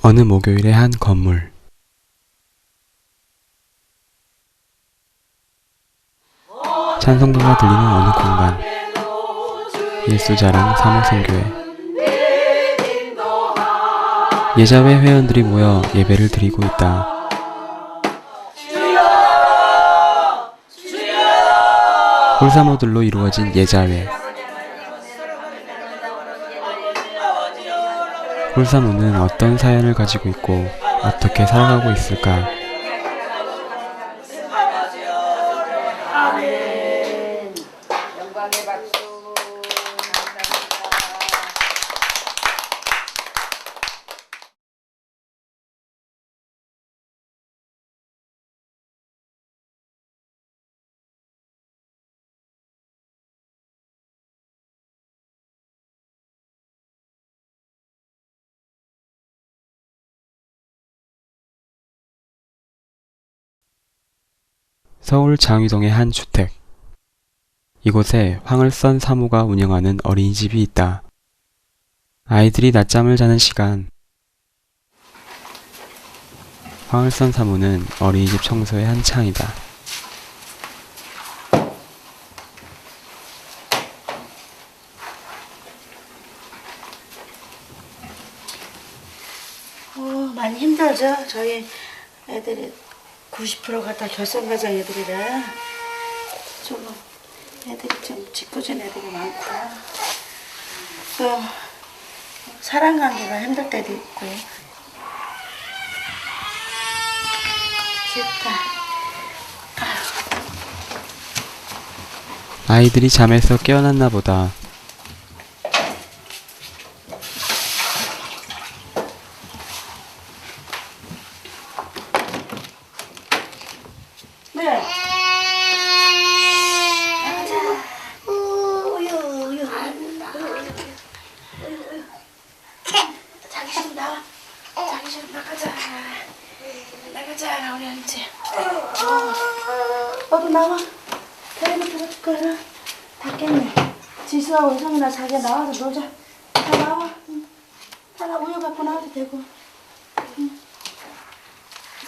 어느 목요일의 한 건물. 찬송가가 들리는 어느 공간. 예수자랑 사모성교회. 예자회 회원들이 모여 예배를 드리고 있다. 홀사모들로 이루어진 예자회. 홀사모는 어떤 사연을 가지고 있고 어떻게 살아가고 있을까? 서울 장위동의 한 주택. 이곳에 황을선 사모가 운영하는 어린이집이 있다. 아이들이 낮잠을 자는 시간. 황을선 사모는 어린이집 청소에 한창이다. 어, 많이 힘들죠. 저희 애들이 90%가 다 결성가정 애들이라 좀 애들이 좀 짓궂은 애들이 많고요. 또 사랑 관계가 힘들 때도 있고 싫다. 아이들이 잠에서 깨어났나 보다. 네. 우유 우유 자기 좀 나와 좀 나가자. 나가자 우리 이제 너도 나와? 테레비 들어줄 거야 다 깼네. 지수하고 은성이나 자기 나와서 놀자. 다 나와. 응. 하나 우유 갖고 나와도 되고. 응.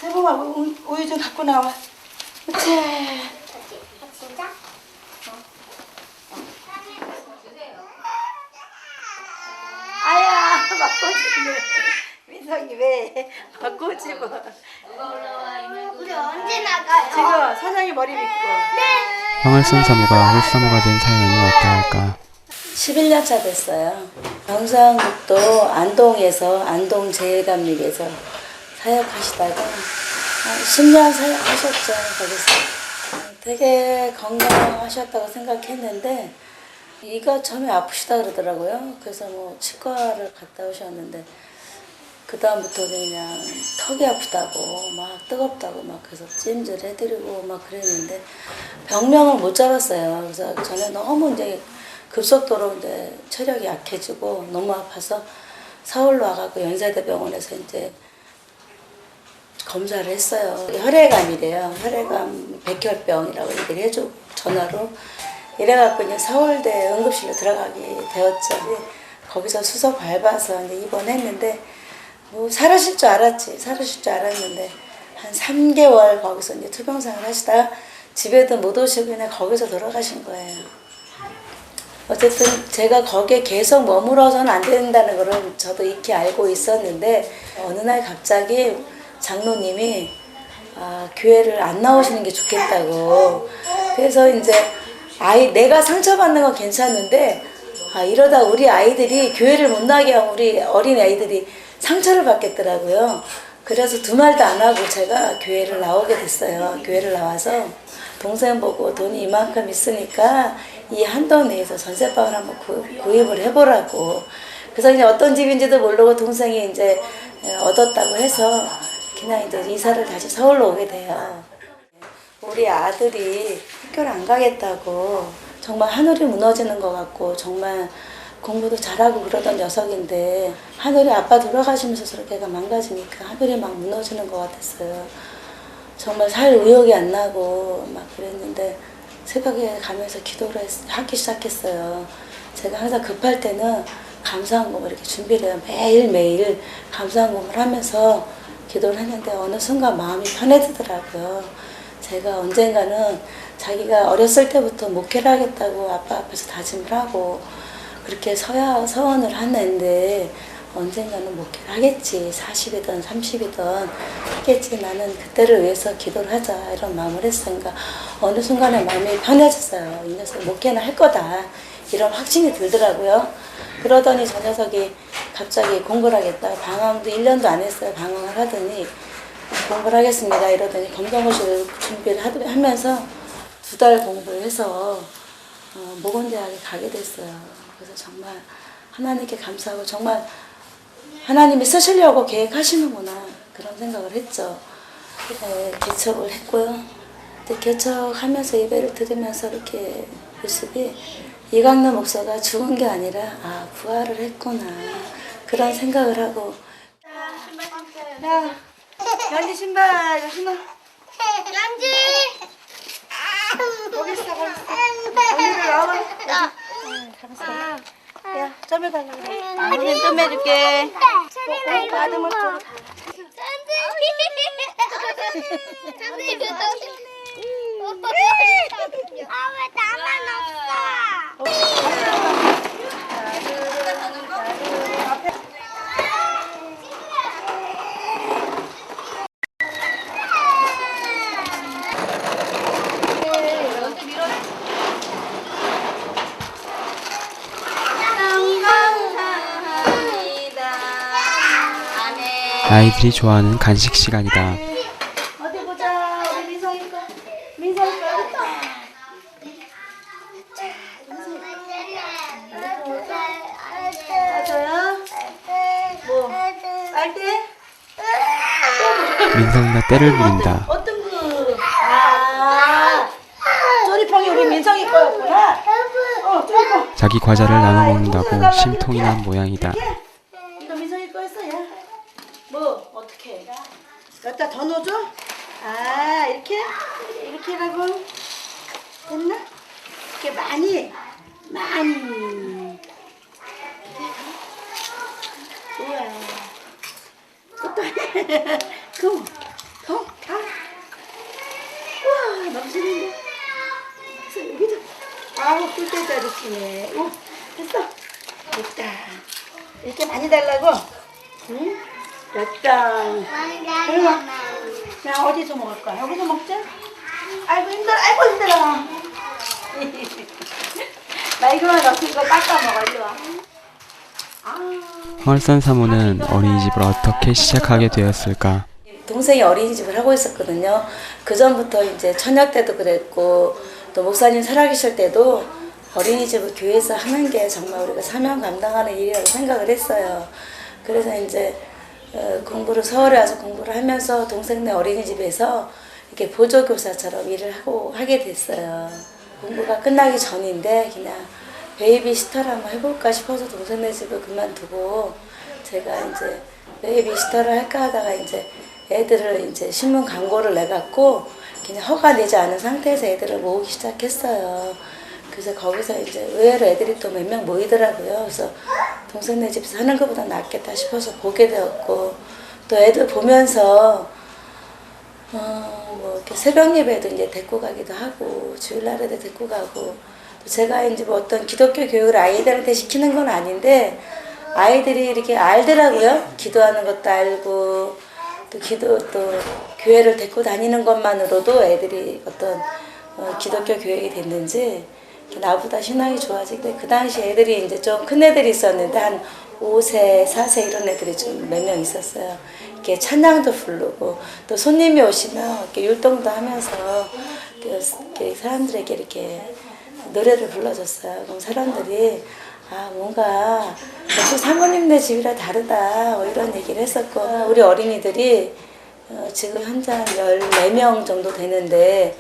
세봉아 우- 우유 좀 갖고 나와. 그치? 아야 맞고 싶네 민성이 왜? 맞고 싶어. 우리 언제 나가요? 지금 사장이 머리 믿고. 황을선 사모가 홀사모가 된 사연이 어떠할까? 11년 차 됐어요. 경상북도 안동에서 안동 제일감리에서 사역하시다가 한 10년 사역하셨죠 거기서. 되게 건강하셨다고 생각했는데 이가 처음에 아프시다 그러더라고요. 그래서 뭐 치과를 갔다 오셨는데 그 다음부터 그냥 턱이 아프다고 막 뜨겁다고 막 그래서 찜질 해드리고 막 그랬는데 병명을 못 잡았어요. 그래서 전에 너무 이제 급속도로 이제 체력이 약해지고 너무 아파서 서울로 와갖고 연세대병원에서 이제 검사를 했어요. 혈액암이래요. 혈액암 백혈병이라고 얘기를 해줘 전화로 이래갖고 이제 서울대 응급실로 들어가게 되었죠. 거기서 수석 밟아서 이제 입원했는데 뭐 살으실 줄 알았지 살으실 줄 알았는데 한 3개월 거기서 이제 투병생활 하시다가 집에도 못 오시고 그냥 거기서 돌아가신 거예요. 어쨌든 제가 거기에 계속 머물러서는 안 된다는 거를 저도 익히 알고 있었는데 어느 날 갑자기 장로님이 아, 교회를 안 나오시는 게 좋겠다고 그래서 이제 아이 내가 상처받는 건 괜찮은데 아, 이러다 우리 아이들이 교회를 못 나게 하면 우리 어린 아이들이 상처를 받겠더라고요. 그래서 두 말도 안 하고 제가 교회를 나오게 됐어요. 교회를 나와서 동생 보고 돈이 이만큼 있으니까 이 한동 내에서 전세방을 한번 구, 구입을 해보라고. 그래서 이제 어떤 집인지도 모르고 동생이 이제 얻었다고 해서 그냥 이제 이사를 다시 서울로 오게 돼요. 우리 아들이 학교를 안 가겠다고 정말 하늘이 무너지는 것 같고 정말 공부도 잘하고 그러던 녀석인데 하늘이 아빠 돌아가시면서 저렇게 가 망가지니까 하늘이 막 무너지는 것 같았어요. 정말 살 의욕이 안 나고 막 그랬는데 새벽에 가면서 기도를 했- 하기 시작했어요. 제가 항상 급할 때는 감사한금을 이렇게 준비를. 매일매일 감사한금을 하면서 기도를 했는데 어느 순간 마음이 편해지더라고요. 제가 언젠가는 자기가 어렸을 때부터 목회를 하겠다고 아빠 앞에서 다짐을 하고 그렇게 서야 서원을 하는데 언젠가는 목회를 하겠지. 40이든 30이든 하겠지. 나는 그때를 위해서 기도를 하자. 이런 마음을 했으니까 어느 순간에 마음이 편해졌어요. 이 녀석 목회는 할 거다. 이런 확신이 들더라고요. 그러더니 저 녀석이 갑자기 공부를 하겠다. 방황도 1년도 안 했어요. 방황을 하더니 공부를 하겠습니다. 이러더니 검정고시를 준비를 하- 하면서 두 달 공부를 해서 어, 모건대학에 가게 됐어요. 그래서 정말 하나님께 감사하고 정말 하나님이 쓰시려고 계획하시는구나 그런 생각을 했죠. 네, 개척을 했고요. 근데 개척하면서 예배를 드리면서 이렇게 모습이 이강래 목사가 죽은 게 아니라 아 부활을 했구나 그런 생각을 하고 야, 연지 신발 신어. 연지. 거기 있어, 거기 있어. 언니를 나와. 야, 좀 해달라 그래. 선생님 좀 해줄게. 이거 아드물 좀. 아왜 나만 아이들이 좋아하는 간식 시간이다. 어디 보자. 우리 민성이 거. 민성이 거 여기 있다. 맞아요? 뭐? 민성이가 때를 부린다. 어떤 거? 아, 쪼리퐁이 우리 민성이 거였구나. 어, 쪼리퐁. 자기 과자를 나눠 먹는다고 심통이 난 모양이다. 이거 민성이 거였어요. 뭐 어떻게? 갖다 더 넣어줘? 아 이렇게 이렇게 하고 됐나? 이렇게 많이 많이. 우와. 그것도 해. 그럼 더 다. 우와 넘치는데. 아우 꿀때도 아저씨네. 오 됐어. 됐다. 이렇게 많이 달라고? 응? 됐다. 자, 어디서 먹을 거야? 여기서 먹자. 아이고, 힘들어. 아이고, 힘들어. 나 이거만 넣은 거 깎아 먹어, 일로 와. 황을선 사모는 어린이집을 어떻게 시작하게 되었을까? 동생이 어린이집을 하고 있었거든요. 그 전부터 이제 천약 때도 그랬고 또 목사님 살아계실 때도 어린이집을 교회에서 하는 게 정말 우리가 사명 감당하는 일이라고 생각을 했어요. 그래서 이제 어, 공부를 서울에 와서 공부를 하면서 동생네 어린이집에서 이렇게 보조교사처럼 일을 하고 하게 됐어요. 공부가 끝나기 전인데 그냥 베이비 시터를 한번 해볼까 싶어서 동생네 집을 그만두고 제가 이제 베이비 시터를 할까 하다가 이제 애들을 이제 신문 광고를 내갖고 그냥 허가 내지 않은 상태에서 애들을 모으기 시작했어요. 그래서 거기서 이제 의외로 애들이 또 몇 명 모이더라고요. 그래서 동생네 집에서 하는 것보다 낫겠다 싶어서 보게 되었고 또 애들 보면서 어, 뭐 이렇게 새벽 예배도 이제 데리고 가기도 하고 주일날에도 데리고 가고 또 제가 이제 뭐 어떤 기독교 교육을 아이들한테 시키는 건 아닌데 아이들이 이렇게 알더라고요. 기도하는 것도 알고 또 기도 또 교회를 데리고 다니는 것만으로도 애들이 어떤 어, 기독교 교육이 됐는지 나보다 신앙이 좋아지고 그 당시 애들이 이제 좀 큰 애들이 있었는데 한 5세, 4세 이런 애들이 좀 몇 명 있었어요. 이렇게 찬양도 부르고 또 손님이 오시면 이렇게 율동도 하면서 그- 이렇게 사람들에게 이렇게 노래를 불러줬어요. 그럼 사람들이 아 뭔가 역시 사모님네 집이라 다르다 뭐 이런 얘기를 했었고 우리 어린이들이 어, 지금 현재 한 14명 정도 되는데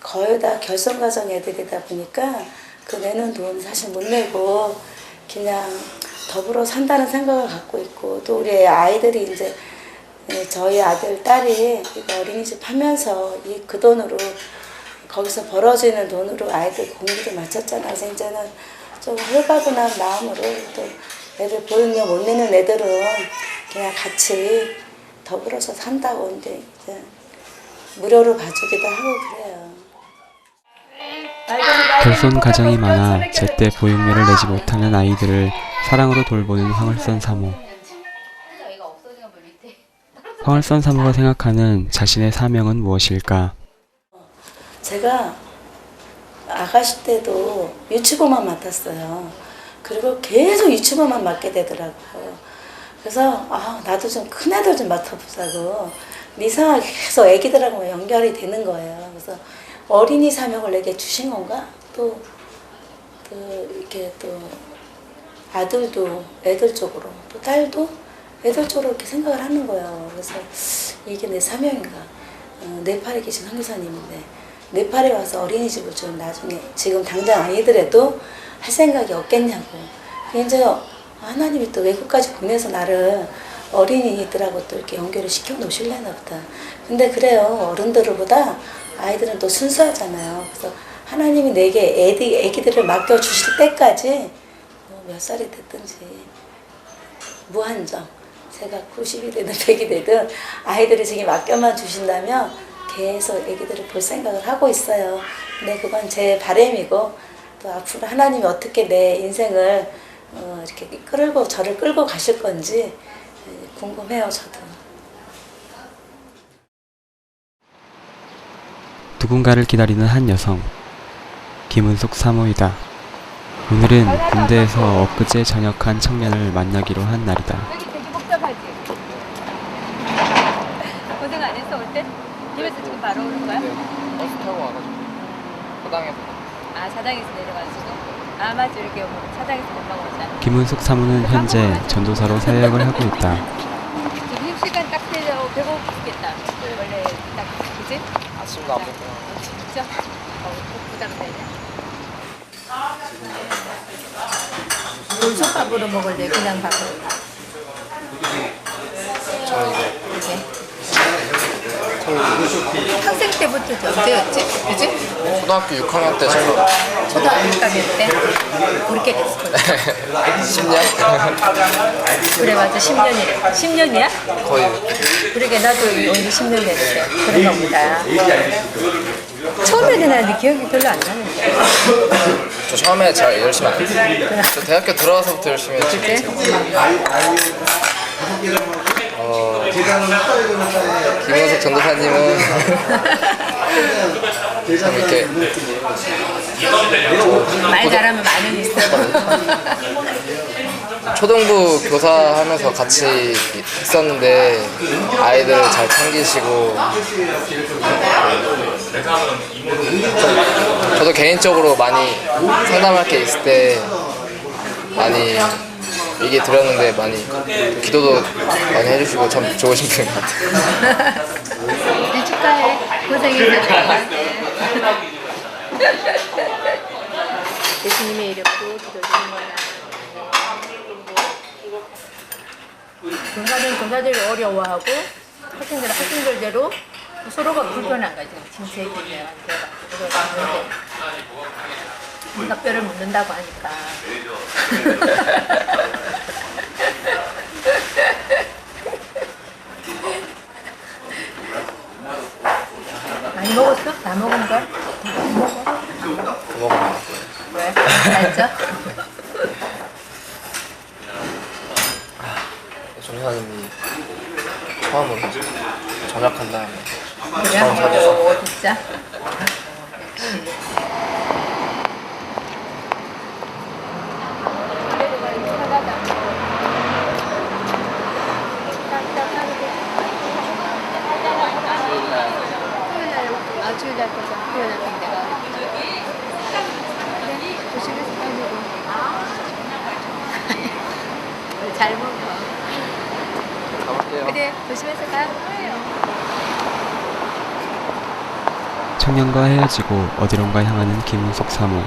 거의 다 결손가정 애들이다 보니까 그 내는 돈 사실 못 내고 그냥 더불어 산다는 생각을 갖고 있고 또 우리 아이들이 이제 예, 저희 아들 딸이 어린이집 하면서 이 그 돈으로 거기서 벌어지는 돈으로 아이들 공부를 마쳤잖아요. 그래서 이제는 좀 홀가분한 마음으로 또 애들 보육료 못 내는 애들은 그냥 같이 더불어서 산다고 이제, 이제 무료로 봐주기도 하고 그래요. 결손 가정이 많아 제때 보육료를 내지 못하는 아이들을 사랑으로 돌보는 황을선 사모. 황을선 사모가 생각하는 자신의 사명은 무엇일까? 제가 아가씨 때도 유치부만 맡았어요. 그리고 계속 유치부만 맡게 되더라고요. 그래서 아 나도 좀 큰 애들 좀 맡아보자고 이상하게 계속 애기들하고 연결이 되는 거예요. 그래서 어린이 사명을 내게 주신 건가? 또, 또 이렇게 또 아들도 애들 쪽으로 또 딸도 애들 쪽으로 이렇게 생각을 하는 거예요. 그래서 이게 내 사명인가? 어, 네팔에 계신 선교사님인데 네팔에 와서 어린이집을 좀 나중에 지금 당장 아니더라도 할 생각이 없겠냐고. 이제 하나님이 또 외국까지 보내서 나를 어린이들하고 또 이렇게 연결을 시켜 놓으실래나 보다. 근데 그래요. 어른들보다 아이들은 또 순수하잖아요. 그래서 하나님이 내게 애기, 애기들을 맡겨주실 때까지 뭐 몇 살이 됐든지 무한정. 제가 90이 되든 100이 되든 아이들이 지금 맡겨만 주신다면 계속 애기들을 볼 생각을 하고 있어요. 근데 그건 제 바람이고 또 앞으로 하나님이 어떻게 내 인생을 어, 이렇게 끌고 저를 끌고 가실 건지 에, 궁금해요, 저도. 누군가를 기다리는 한 여성. 김은숙 사모이다. 오늘은 군대에서 엊그제 전역한 청년을 만나기로 한 날이다. 여기 되게 복잡하지? 고생 안 했어, 올 때? 지금 바로 오는 거야? 버스 타고 와가지고 포당에서 아, 사당에서 내려가지고? 아, 맞지. 이렇게 뭐 사당에서 금방 오잖아. 김은숙 사모는 현재 전도사로 사역을 하고 있다. 지금 시간 딱 되려 배고프겠다. 원래 딱, 그지? 아침도 안 먹고 어, 진짜? 어, 꼭 부담되네. 돌솥밥으로 먹을래? 그냥 밥으로? 저는 이제 학생 때부터 언제였지? 그지? 초등학교 6학년 때 제가 초등학교 6학년 때? 그렇게 됐을 거야. 10년 그래, 맞아. 10년이래. 10년이야? 거의 그러게 나도 언제 10년 됐는데 그런가 보다 처음에 나는데 기억이 별로 안 나는데 저 처음에 잘 열심히 안 했어요. 저 대학교 들어와서부터 열심히 했지. 그래? 어, 김은석 전도사님은 참 이렇게 말 잘하면 많은 있어 초등부 교사하면서 같이 있었는데 아이들을 잘 챙기시고 좀 저도 개인적으로 많이 상담할 게 있을 때 많이 얘기 드렸는데 많이 기도도 많이 해주시고 참 좋으신 분인 것 같아요. 네, 축하해. 고생했어 예수님의 이름으로 기도드리는 거야. 교사들은 교사들이 어려워하고 학생들은 학생들대로 서로가 불편한 거지 친척이면 그래가지고 그런데 답변을 묻는다고 하니까 많이 먹었어? 다 먹은 거야? 고마워요. 왜? 알죠? 전도사님이 처음으로 전역한 다음에 그래? 처음 사귀어서 오, 진짜? 아, 주일날 거죠. 주일날 거 내가. 그래, 조심해서 다니고. 잘 먹어. 가볼게요. 그래, 조심해서 가. 청년과 헤어지고 어디론가 향하는 김은숙 사모.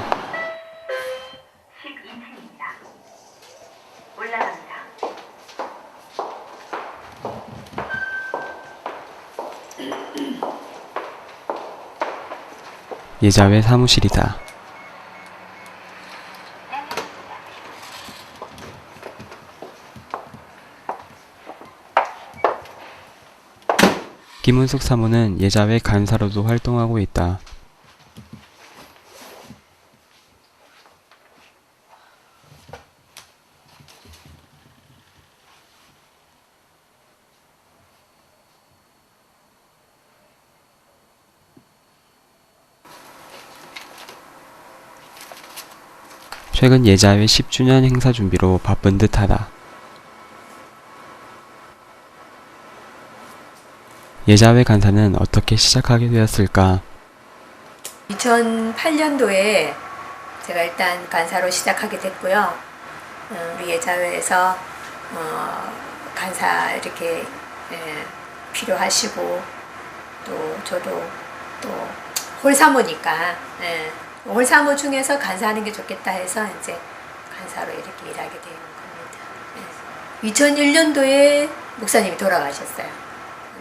예자회 사무실이다. 김은숙 사모는 예자회 간사로도 활동하고 있다. 최근 예자회 10주년 행사 준비로 바쁜 듯하다. 예자회 간사는 어떻게 시작하게 되었을까? 2008년도에 제가 일단 간사로 시작하게 됐고요. 어, 우리 예자회에서 어, 간사 이렇게 예, 필요하시고 또 저도 또 홀사모니까 예, 홀사모 중에서 간사하는 게 좋겠다 해서 이제 간사로 이렇게 일하게 된 겁니다. 예. 2001년도에 목사님이 돌아가셨어요.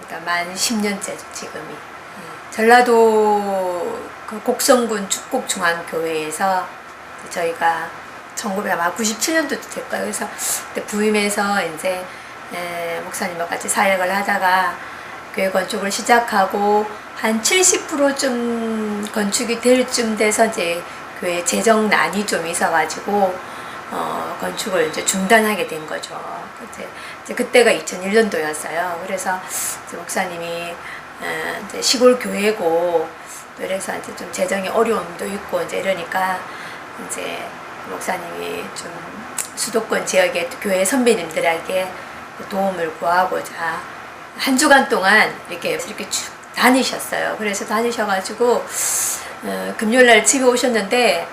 그러니까 만 10년째죠 지금이. 예. 전라도 그 곡성군 축곡중앙교회에서 저희가 1997년도 될까요? 그래서 부임해서 이제 에, 목사님과 같이 사역을 하다가 교회 건축을 시작하고 한 70%좀 건축이 될 쯤 돼서 이제 교회 재정 난이 좀 있어가지고 어, 건축을 이제 중단하게 된 거죠. 이제, 이제 그때가 2001년도였어요. 그래서 목사님이 에, 이제 시골 교회고 그래서 이제 좀 재정의 어려움도 있고 이제 이러니까 이제 목사님이 좀 수도권 지역의 교회 선배님들에게 도움을 구하고자 한 주간 동안 이렇게 이렇게 쭉 다니셨어요. 그래서 다니셔가지고 어, 금요일 날 집에 오셨는데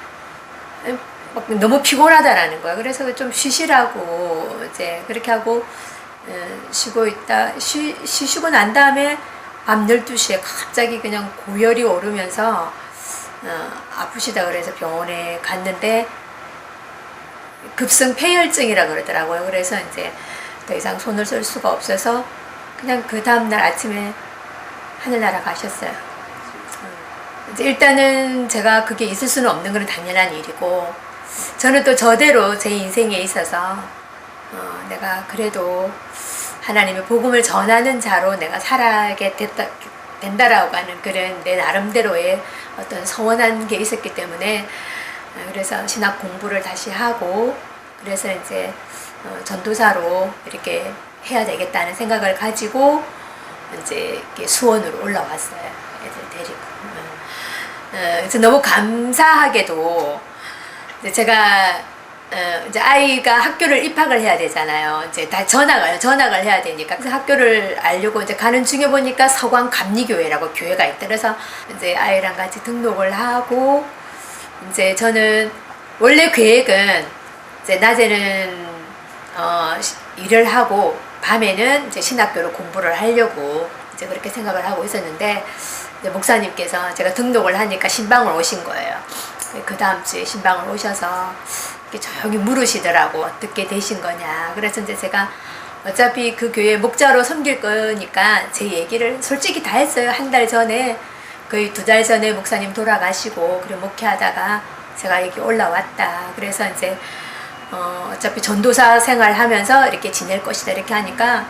어, 막 너무 피곤하다라는 거야. 그래서 좀 쉬시라고 이제 그렇게 하고 어, 쉬고 있다 쉬, 쉬시고 난 다음에 밤 12시에 갑자기 그냥 고열이 오르면서 어, 아프시다 그래서 병원에 갔는데 급성 폐혈증이라 그러더라고요. 그래서 이제 더 이상 손을 쓸 수가 없어서 그냥 그 다음날 아침에 하늘나라 가셨어요. 음. 이제 일단은 제가 그게 있을 수는 없는 건 당연한 일이고 저는 또 저대로 제 인생에 있어서 어, 내가 그래도 하나님의 복음을 전하는 자로 내가 살아게 됐다, 된다라고 하는 그런 내 나름대로의 어떤 서원한 게 있었기 때문에 어, 그래서 신학 공부를 다시 하고 그래서 이제 어, 전도사로 이렇게 해야 되겠다는 생각을 가지고 이제 수원으로 올라왔어요. 애들 데리고. 어, 어, 그래서 너무 감사하게도 이 제 제가 어, 이제 아이가 학교를 입학을 해야 되잖아요. 이제 다 전학을 전학을 해야 되니까 그래서 학교를 알려고 이제 가는 중에 보니까 서광 감리교회라고 교회가 있다. 그래서 이제 아이랑 같이 등록을 하고 이제 저는 원래 계획은 이제 낮에는 어, 시- 일을 하고 밤에는 이제 신학교로 공부를 하려고 이제 그렇게 생각을 하고 있었는데 목사님께서 제가 등록을 하니까 신방을 오신 거예요. 그 다음 주에 신방을 오셔서 이렇게 조용히 물으시더라고 어떻게 되신 거냐. 그래서 이제 제가 어차피 그 교회 목자로 섬길 거니까 제 얘기를 솔직히 다 했어요. 한 달 전에 거의 두 달 전에 목사님 돌아가시고 그래 목회하다가 제가 여기 올라왔다. 그래서 이제 어, 어차피 전도사 생활하면서 이렇게 지낼 것이다 이렇게 하니까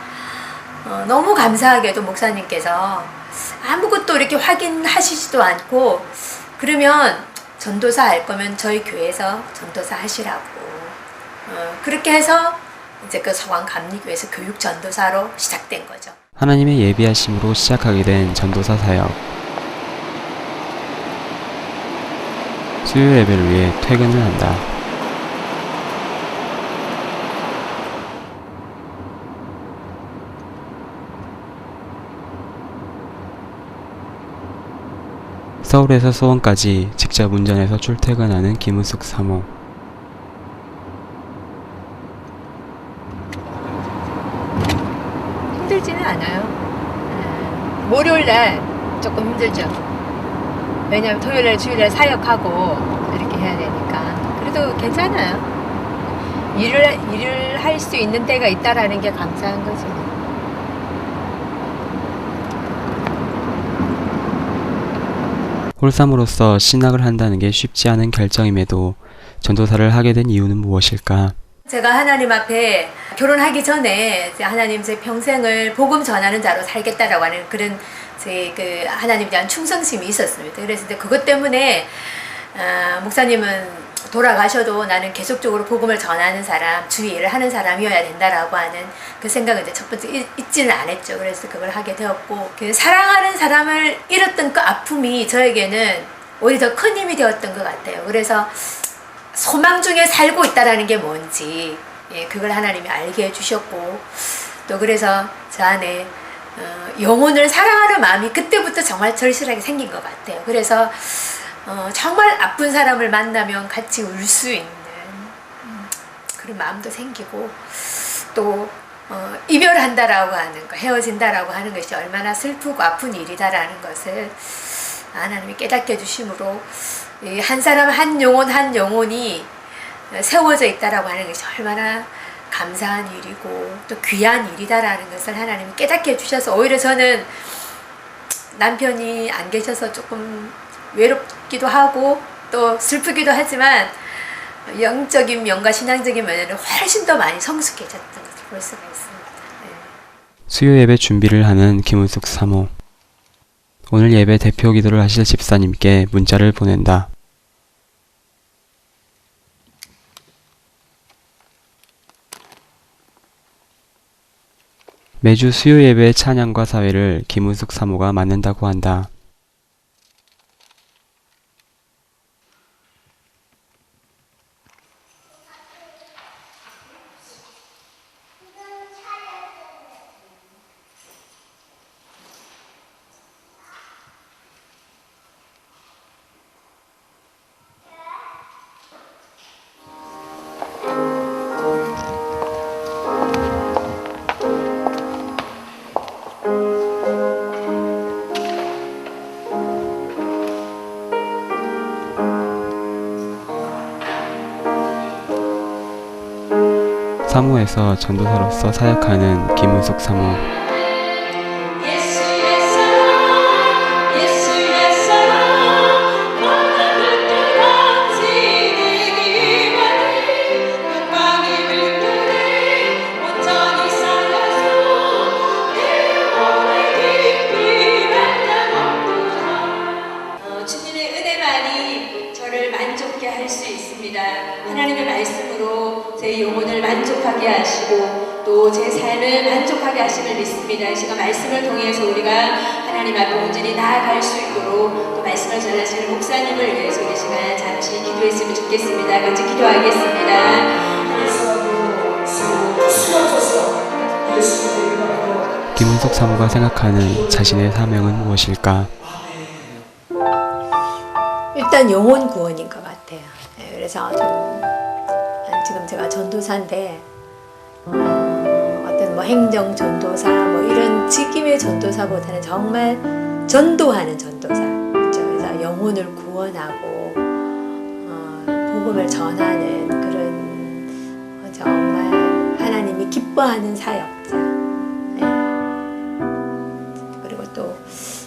어, 너무 감사하게도 목사님께서 아무것도 이렇게 확인하시지도 않고 그러면 전도사 할 거면 저희 교회에서 전도사 하시라고 어, 그렇게 해서 이제 그 서광 감리교에서 교육 전도사로 시작된 거죠. 하나님의 예비하심으로 시작하게 된 전도사 사역. 수요 예배를 위해 퇴근을 한다. 서울에서 수원까지 직접 운전해서 출퇴근하는 김은숙 사모. 힘들지는 않아요. 음, 월요일 날 조금 힘들죠. 왜냐하면 토요일 날, 주일 날 사역하고 이렇게 해야 되니까. 그래도 괜찮아요. 일을, 일을 할 수 있는 때가 있다라는 게 감사한 거지. 홀삼으로서 신학을 한다는 게 쉽지 않은 결정임에도 전도사를 하게 된 이유는 무엇일까? 제가 하나님 앞에 결혼하기 전에 하나님 제 평생을 복음 전하는 자로 살겠다라고 하는 그런 제 그 하나님에 대한 충성심이 있었습니다. 그래서 그것 때문에 아, 목사님은 돌아가셔도 나는 계속적으로 복음을 전하는 사람, 주의 일을 하는 사람이어야 된다라고 하는 그 생각을 이제 첫 번째 잊- 잊지는 않았죠. 그래서 그걸 하게 되었고, 그 사랑하는 사람을 잃었던 그 아픔이 저에게는 오히려 더 큰 힘이 되었던 것 같아요. 그래서 소망 중에 살고 있다라는 게 뭔지, 예, 그걸 하나님이 알게 해주셨고, 또 그래서 저 안에 어, 영혼을 사랑하는 마음이 그때부터 정말 절실하게 생긴 것 같아요. 그래서 어, 정말 아픈 사람을 만나면 같이 울 수 있는 음, 그런 마음도 생기고 또 어, 이별한다라고 하는 거, 헤어진다라고 하는 것이 얼마나 슬프고 아픈 일이다라는 것을 하나님이 깨닫게 해주심으로 이한 사람 한 영혼 한 영혼이 세워져 있다라고 하는 것이 얼마나 감사한 일이고 또 귀한 일이다라는 것을 하나님이 깨닫게 해주셔서 오히려 저는 남편이 안 계셔서 조금 외롭기도 하고 또 슬프기도 하지만 영적인 면과 신앙적인 면에는 훨씬 더 많이 성숙해졌던 것을 볼 수가 있습니다. 네. 수요 예배 준비를 하는 김은숙 사모. 오늘 예배 대표 기도를 하실 집사님께 문자를 보낸다. 매주 수요 예배 찬양과 사회를 김은숙 사모가 맡는다고 한다. 사모에서 전도사로서 사역하는 김은숙 사모. 믿습니다. 이 시간 말씀을 통해서 우리가 하나님 앞에 온전히 나아갈 수 있도록 또 말씀을 전하시는 목사님을 위해서 이 시간 잠시 기도했으면 좋겠습니다. 같이 기도하겠습니다. 김은숙 사모가 생각하는 자신의 사명은 무엇일까? 일단 영혼 구원인 것 같아요. 네, 그래서 지금 제가 전도사인데 뭐 행정 전도사 뭐 이런 직임의 전도사보다는 정말 전도하는 전도사. 그렇죠? 그래서 영혼을 구원하고 어, 복음을 전하는 그런 어, 정말 하나님이 기뻐하는 사역자. 네. 그리고 또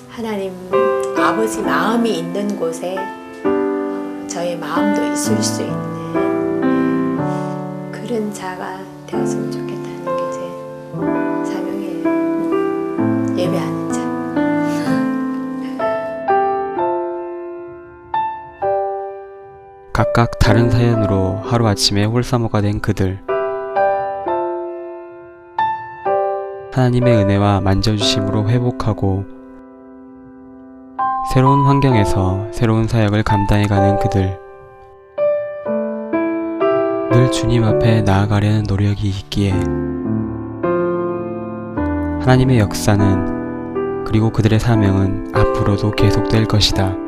하나님 아버지 마음이 있는 곳에 어, 저의 마음도 있을 수 있는 예, 그런 자가 되었으면 게 각각 다른 사연으로 하루아침에 홀사모가 된 그들. 하나님의 은혜와 만져주심으로 회복하고 새로운 환경에서 새로운 사역을 감당해가는 그들. 늘 주님 앞에 나아가려는 노력이 있기에 하나님의 역사는 그리고 그들의 사명은 앞으로도 계속될 것이다.